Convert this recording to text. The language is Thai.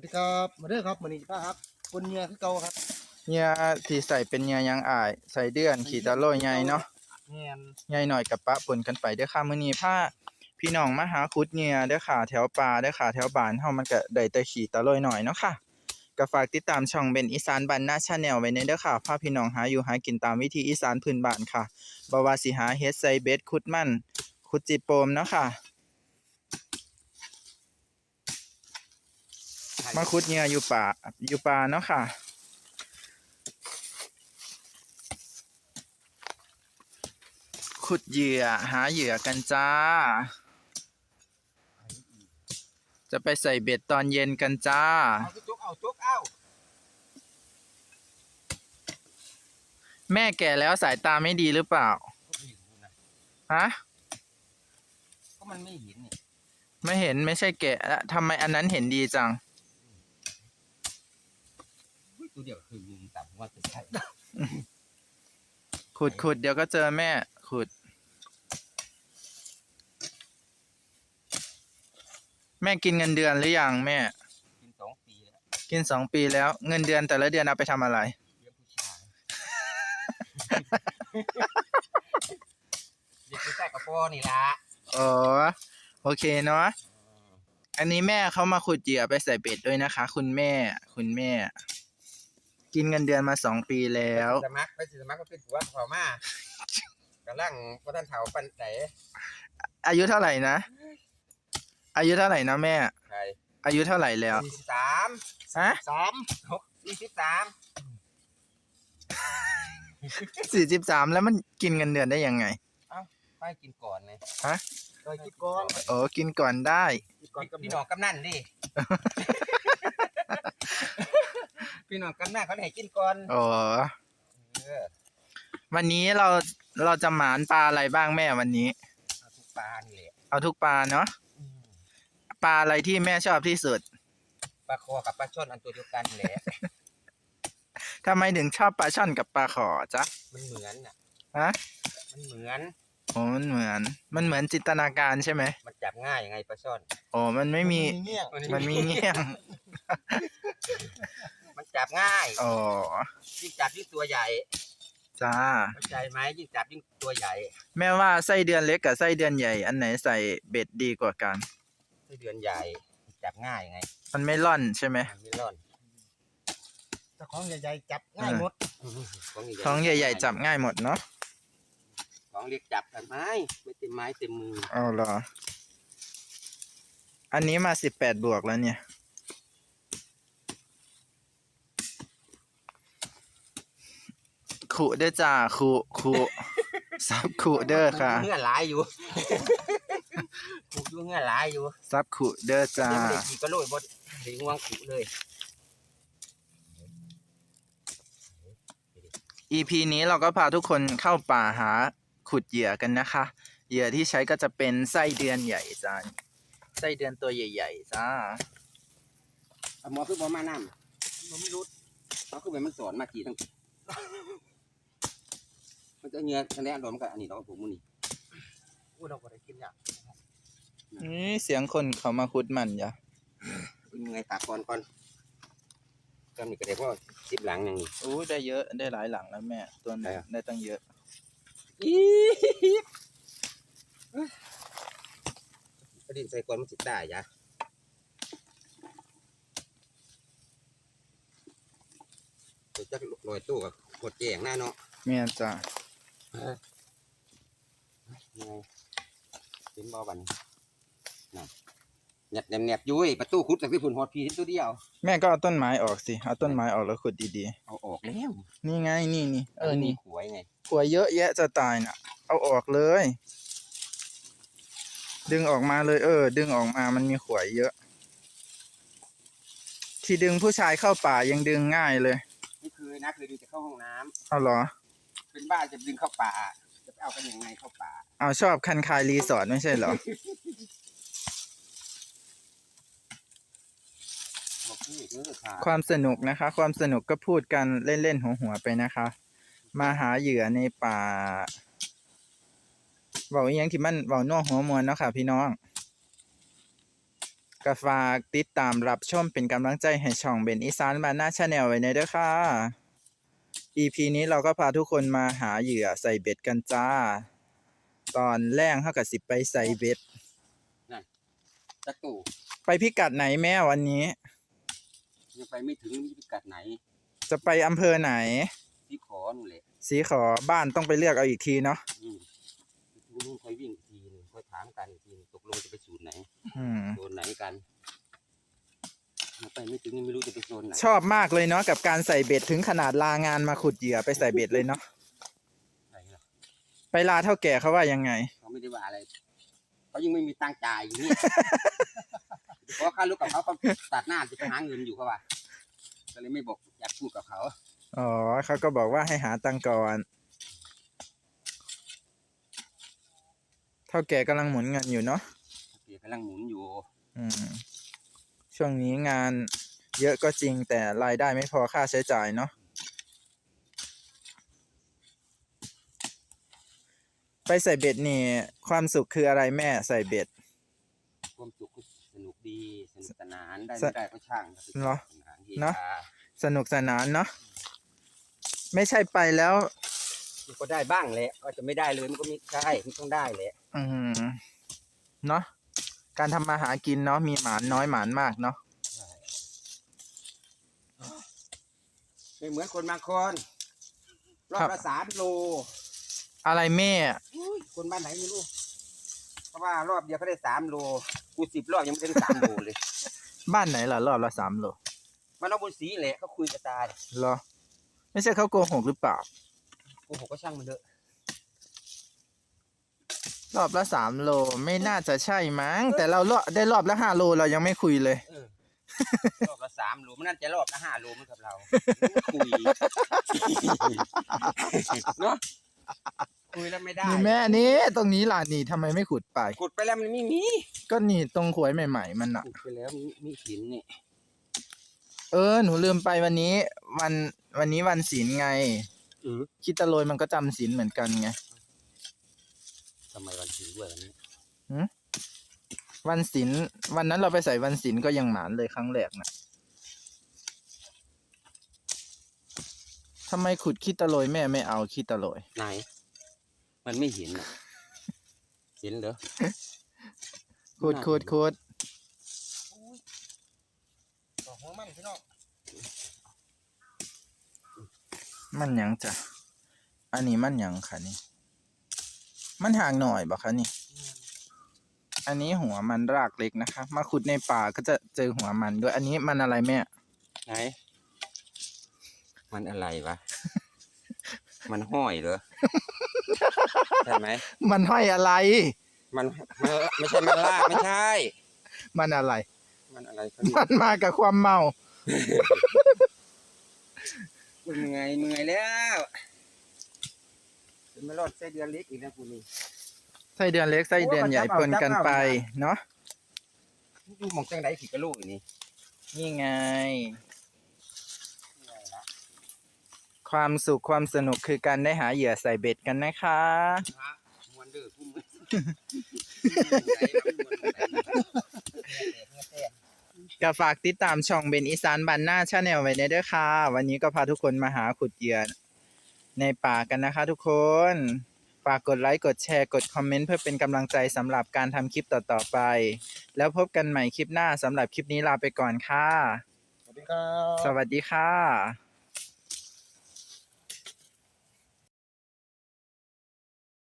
วัสดีครับมาเด้อครับมันนี้ป้าครับคนเมียคือเก่าครับเหยื่อที่ใส่เป็นเหยื่อหยังอาย ใส่เดือนขีตะโลยใหญ่เนาะแม่นใหญ่หน่อยกับปะปนกันไปเด้อค่ะมื้อนี้พาพี่น้องมาหาขุดเหยื่อเด้อค่ะแถวป่าเด้อค่ะแถวบ้านเฮามันก็ได้แต่ขีตะโลยหน่อยเนาะค่ะก็ฝากติดตามช่องเบนอีสานบ้านนาชาแนลไว้ในเด้อค่ะพาพี่น้องหาอยู่หากินตามวิธีอีสานพื้นบ้านค่ะบ่ว่าสิหาเฮ็ดใส่เบ็ดขุดมันขุดจิโปมเนาะค่ะ มาขุดเหยื่ออยู่ป่าอยู่ป่าเนาะค่ะขุดเหยื่อหาเหยื่อกันจ้า จะไปใส่เบ็ดตอนเย็นกันจ้าเอาจุกเอาจุกเอาแม่แก่แล้วสายตาไม่ดีหรือเปล่าไม่รู้นะฮะ ก็มันไม่เห็นนี่ไม่เห็นไม่ใช่แก่แล้วทำไมอันนั้นเห็นดีจังอุ๊ย ตัวเดียวคือยุงต่ำว่าจะใช่ขุดขุดเดี๋ยวก็เจอแม่ ขุด แม่กินเงินเดือนหรือยังแม่ กินสองปีแล้วกินสองปีแล้ว เงินเดือนแต่ละเดือนเอาไปทำอะไร เลี้ยงผู้ชายเลี้ยงผู้ชายกับพ่อนี่ละอ๋อโอเคเนาะอันนี้แม่เขามาขุดเหยื่อไปใส่เบ็ดด้วยนะคะ คุณแม่ คุณแม่ กินเงินเดือนมาสองปีแล้ว สมัครไปสิสมัครก็เป็นผัวเขามากำลังพระท่านเฒ่าปันไหนอายุเท่าไหร่นะ อายุเท่าไหร่นะแม่ใครอายุเท่าไหร่แล้วสี่สิบสามฮะสามหกสี่สิบสามสี่สิบสามแล้วมันกินเงินเดือนได้ยังไงไปกินก่อนเลยฮะไปกินก่อนโอ้กินก่อนได้พี่น้องกำนันดิ พี่น้องกำนันเขาให้กินก่อนโอ้เออวันนี้เราเราจะหมานปลาอะไรบ้างแม่วันนี้ เอาทุกปลานี่แหละเอาทุกปลาเนาะอืมปลาอะไรที่แม่ชอบที่สุดปลาคอกับปลาช่อนอันตัวเดียวกันแหละทำไมถึงชอบปลาช่อนกับปลาขอจ๊ะมันเหมือนอะ ฮะมันเหมือนโอ้มันเหมือน มันเหมือนจินตนาการใช่ไหมมันจับง่ายยังไงปลาช่อนโอ้มันไม่มีมันมีเงี้ยงมัน จับง่ายอ๋อยิ่งจับยิ่งตัวใหญ่จ้าเข้าใจไหมยิ่งจับยิ่งตัวใหญ่ แม่ว่าไส้เดือนเล็กกับไส้เดือนใหญ่ อันไหนใส่เบ็ดดีกว่ากันไส้เดือนใหญ่จับง่ายยังไง มันไม่ล่อนใช่ไหมมันไม่ร่อนแต่ของใหญ่ๆจับง่ายหมดของท้องใหญ่ๆจับง่ายหมดเนาะของเล็กจับกันไม้ไม่เต็มไม้เต็มมือเอาเหรออันนี้มาสิบแปดบวกแล้วเนี่ย ขุเด้อจ้าขุขุซับขุเด้อค่ะเงื่อนหลายอยู่ปลูกอยู่เงื่อนหลายอยู่ซับขุเด้อจ้ายังไม่ได้ขี่ก็โรยบดถึงวางขุเลย EP นี้เราก็พาทุกคนเข้าป่าหาขุดเหยื่อกันนะคะ เหยื่อที่ใช้ก็จะเป็นไส้เดือนใหญ่จ้าไส้เดือนตัวใหญ่ ๆ จ้าเอาหมอคือหมอมาน้ำมันไม่รู้เขาคือเป็นมันสอนมากี่ทั้งมัน จะเงี้ยคะแนนรวมกันอันนี้เราก็ปลูกมือนี่อู้เราก็ได้กินอย่างนี่เสียงคนเขามาขุดมันจ้ะเป็นไงตากก่อนก่อนก็มีกระเด็นว่าสิบหลังอย่างนี้อู้ได้เยอะได้หลายหลังแล้วแม่ ตัวนึงได้ได้ตั้งเยอะอีกระดิ่งใส่ก่อนมันสิได้ยะเดี๋ยวจะลอยตู้กับกดแจงหน้าเนาะเมียจ้า ยังไงเป็นบ่บันน่ะแหนบแนบแหนบยุ้ยประตูขุดจากที่ฝุ่นหอดพีเห็นตัวเดียว แม่ก็เอาต้นไม้ออกสิ เอาต้นไม้ออกแล้วขุดดีเอาออกแล้วๆ นี่ไง นี่นี่เออ นี่ ขวยไงขัวเยอะแยะจะตายน่ะ เอาออกเลย ดึงออกมาเลย เออ ดึงออกมามันมีขวยเยอะ ที่ดึงผู้ชายเข้าป่ายังดึงง่ายเลย นี่คือนะคือดึงจะเข้าห้องน้ำเอาเหรอ เป็นบ้าจะดึงเข้าป่า จะไปเอากันยังไงเข้าป่า เอาชอบคันคายรีสอร์ทไม่ใช่เหรอบอกพี่เออค่ะความสนุกนะคะ ความสนุกก็พูดกันเล่นๆหัวๆไปนะคะ มาหาเหยื่อในป่าเบาอหยังที่มันเบาน่วหัวมวนเนาะค่ะ พี่น้องก็ฝากติดตามรับชมเป็นกำลังใจให้ช่องเบนอีสานบานหน้าชาแนลไว้ในเด้อค่ะ EP นี้เราก็พาทุกคนมาหาเหยื่อใส่เบ็ดกันจ้า ตอนแรกเท่ากับสิไปใส่เบ็ดจักตู่ไปพิกัดไหนแม่วันนี้ ยังไปไม่ถึงมีพิกัดไหนจะไปอำเภอไหน ที่ขอนู่นแหละสีขอบ้านต้องไปเลือกเอาอีกทีเนาะอืมนู่นค่อยวิ่งอีกทีหนึงค่อยถามกันอีกทีหนึ่งตกลงจะไปสูตรไหนอืมโซนไหนกันยัง ไปไม่ถึงยังไม่รู้จะไปโซนไหนชอบมากเลยเนาะกับการใส่เบ็ดถึงขนาดลางานมาขุดเหยื่อไปใส่เบ็ดเลยเนาะไหนล่ะไปลาเท่าแก่เขาว่ายังไง เขาไม่ได้ว่าอะไรเขายังไม่มีตังค์จ่ายอยู่นี่ เพราะค่าลูกกับเขาเขาตัดหน้าจะไปหาเงินอยู่เขาว่าก็เลยไม่บอกอยากพูดกับเขาอ๋อเขาก็บอกว่าให้หาตังค์ก่อนเท่าแก่กำลังหมุนเงินอยู่เนาะเสียกำลังหมุนอยู่ อืม ช่วงนี้งานเยอะก็จริงแต่รายได้ไม่พอค่าใช้จ่ายเนาะไปใส่เบ็ดนี่ ความสุขคืออะไรแม่ใส่เบ็ด ความสุขก็สนุกดี สนุกสนานได้สไม่ได้ก็ช่างครับเหรอสนานเฮเนอะฮาสนุกสนานเนาะไม่ใช่ไปแล้วก็ได้บ้างแหละก็จะไม่ได้เลยมันก็ไม่ใช่มันต้องได้แหละ อืมเนาะ การทำมาหากินเนาะมีหมานน้อยหมานมากเนาะไม่เหมือนคนบางคนรอบละสามโลอะไรแม่อุ้ยคนบ้านไหนไม่รู้เพราะว่ารอบเดียวเขาได้สามโลกูสิบรอบยังไม่ได้สามโลเลยบ้านไหนล่ะรอบละสามโลมันเอาบนสีแหละเขาคุยกับตาเนี่ยเหรอ ไม่ใช่เขาโกหกหรือเปล่าโอ้โหก็ช่างมันเถอะ รอบละสามโลไม่น่าจะใช่มั้ง แต่เรารอบได้รอบละห้าโลเรายังไม่คุยเลย เออรอบละสามโลมันน่าจะรอบละห้าโลเหมือนกับเราไม่คุยเนาะคุยแล้วไม่ได้นี่แม่นี่ตรงนี้ล่ะนี่ทำไมไม่ขุดไปขุดไปแล้วมันไม่มีก็นี่ตรงขวยใหม่ ๆ มันอะขุดไปแล้วมีมีหินนี่เออหนูลืมไปวันนี้ วันวันนี้วันศีลไงเออคิดตะโรยมันก็จำศีลเหมือนกันไงทำไมวันศีลด้วยวันนี้วันศีลวันนั้นเราไปใส่วันศีลก็ยังหมานเลยครั้งแรกนะทำไมขุดคิดตะโรยแม่ไม่เอาคิดตะโรยไหน มันไม่เห็นอะเห็นเหรอขุดขุดขุดต่อหัวมันพี่น้องมันหยังจ้ะอันนี้มันหยังคะนี่ มันห่างหน่อยบ่คะนี่ อันนี้หัวมันรากเล็กนะคะ มาขุดในป่าก็จะเจอหัวมันด้วย อันนี้มันอะไรแม่ ไหน มันอะไรวะ มันห้อยเหรอ ใช่ไหม มันห้อยอะไร มันมันไม่ใช่มันลากไม่ใช่ มันอะไร มันอะไรเขาเรียมักนมากับความเมาเหนื่อยเหนื่อยแล้ว เป็นไม่รอดไส้เดือนเล็กอีกนะคุณนี่ ไส้เดือนเล็กไส้เดือนใหญ่ปนกันไปเนาะดูหมองจังไดผิดกับลูกอีนี่นี่ไงเหนื่อยละความสุขความสนุกคือการได้หาเหยื่อใส่เบ็ดกันนะคะพระมวนเด้อพุ่มก็ฝากติดตามช่องเบนอีสานบันหน้าชาแนลไว้ในเด้อค่ะ วันนี้ก็พาทุกคนมาหาขุดเหยื่อ ในป่ากันนะคะทุกคน ฝากกดไลค์ กดแชร์ กดคอมเมนต์เพื่อเป็นกำลังใจสำหรับการทำคลิปต่อๆไป แล้วพบกันใหม่คลิปหน้าสำหรับคลิปนี้ลาไปก่อนค่ะ สวัสดีครับ สวัสดีค่ะ